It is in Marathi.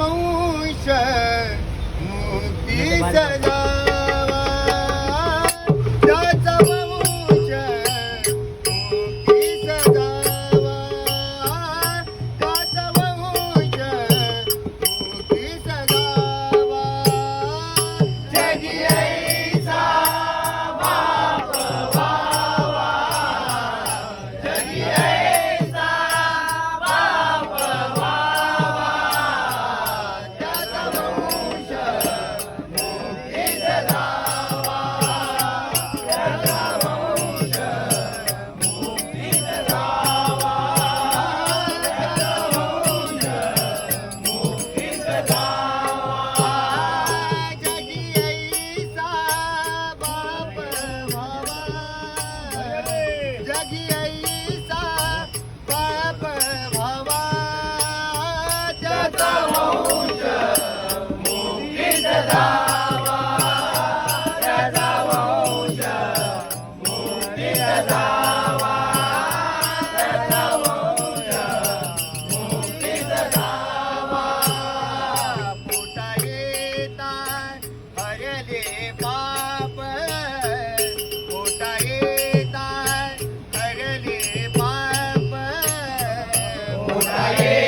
वंश मुक्ती सदा உண்டாயே